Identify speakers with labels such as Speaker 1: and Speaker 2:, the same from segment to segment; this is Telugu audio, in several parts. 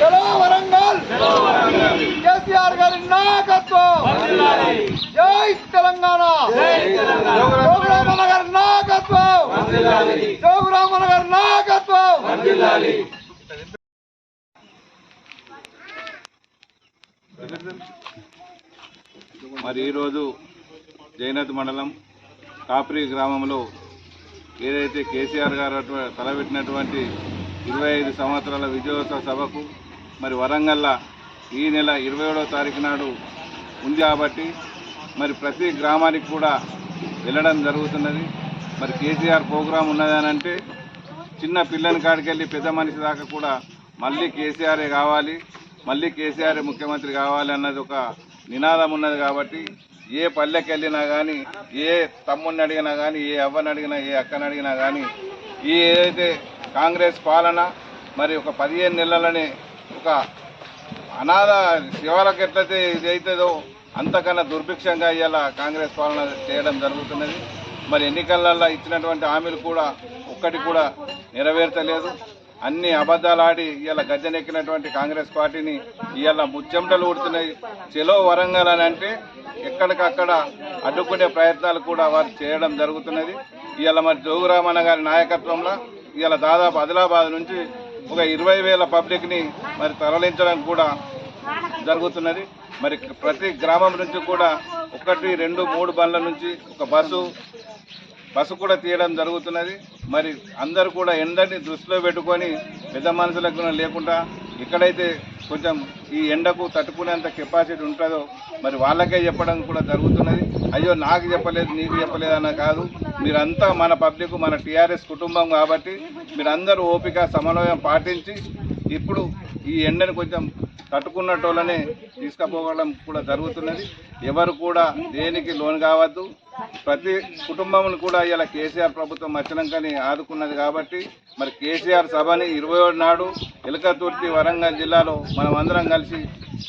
Speaker 1: చలో వరంగల్. కేసీఆర్ గారి నాయకత్వం. జై తెలంగాణ. జోగురామన్న గారి నాయకత్వం. జోగురామన్న గారి నాయకత్వం.
Speaker 2: మరి ఈరోజు జైనత్ మండలం కాప్రి గ్రామంలో ఏదైతే కేసీఆర్ గారు తలపెట్టినటువంటి ఇరవై ఐదు సంవత్సరాల విజయోత్సవ సభకు మరి వరంగల్ల ఈ నెల ఇరవై ఏడవ తారీఖు నాడు ఉంది కాబట్టి మరి ప్రతి గ్రామానికి కూడా వెళ్ళడం జరుగుతున్నది. మరి కేసీఆర్ ప్రోగ్రాం ఉన్నదనంటే చిన్న పిల్లని కాడికెళ్ళి పెద్ద మనిషి దాకా కూడా మళ్ళీ కేసీఆరే కావాలి మళ్ళీ కేసీఆర్ ముఖ్యమంత్రి కావాలి అన్నది ఒక నినాదం ఉన్నది కాబట్టి ఏ పల్లెకి వెళ్ళినా కానీ ఏ తమ్ముడిని అడిగినా కానీ ఏ అవ్వని అడిగినా ఏ అక్కని అడిగినా కానీ ఈ ఏదైతే కాంగ్రెస్ పాలన మరి ఒక పదిహేను నెలలని ఒక అనాథ శివాలకు ఎట్లయితే ఇది అవుతుందో అంతకన్నా దుర్భిక్షంగా ఇవాళ కాంగ్రెస్ పాలన చేయడం జరుగుతున్నది. మరి ఎన్నికలలో ఇచ్చినటువంటి హామీలు కూడా ఒక్కటి కూడా నెరవేర్చలేదు. అన్ని అబద్ధాలు ఆడి ఇవాళ గద్దెనెక్కినటువంటి కాంగ్రెస్ పార్టీని ఇవాళ ముచ్చెమటలు ఉడుతున్నాయి చెలో వరంగల్ అని అంటే ఎక్కడికక్కడ అడ్డుకునే ప్రయత్నాలు కూడా వారు చేయడం జరుగుతున్నది. ఇవాళ మరి జోగురామన్న గారి నాయకత్వంలో ఇవాళ దాదాపు ఆదిలాబాద్ నుంచి ఒక ఇరవై వేల పబ్లిక్ని మరి తరలించడం కూడా జరుగుతున్నది. మరి ప్రతి గ్రామం నుంచి కూడా ఒకటి రెండు మూడు బండ్ల నుంచి ఒక బస్సు బస్సు కూడా తీయడం జరుగుతున్నది. మరి అందరూ కూడా ఎండని దృష్టిలో పెట్టుకొని పెద్ద మనుషులకు లేకుండా ఎక్కడైతే కొంచెం ఈ ఎండకు తట్టుకునేంత కెపాసిటీ ఉంటుందో మరి వాళ్ళకే చెప్పడం కూడా జరుగుతున్నది. అయ్యో నాకు చెప్పలేదు నీకు చెప్పలేదు అన్న కాదు. మీరంతా మన పబ్లిక్ మన టీఆర్ఎస్ కుటుంబం కాబట్టి మీరందరూ ఓపిక సమన్వయం పాటించి ఇప్పుడు ఈ ఎండను కొంచెం తట్టుకున్నటోళ్ళనే తీసుకుపోవడం కూడా జరుగుతున్నది. ఎవరు కూడా దేనికి లోన్ కావద్దు. ప్రతి కుటుంబం కూడా ఇలా కేసీఆర్ ప్రభుత్వం వచ్చినాకని ఆదుకున్నది కాబట్టి మరి కేసీఆర్ సభని ఇరవై ఏడు నాడు ఎలకతుర్తి వరంగల్ జిల్లాలో మనం అందరం కలిసి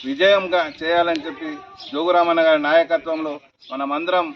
Speaker 2: విజయంగా చేయాలని చెప్పి జోగురామన్న గారి నాయకత్వంలో మనమందరం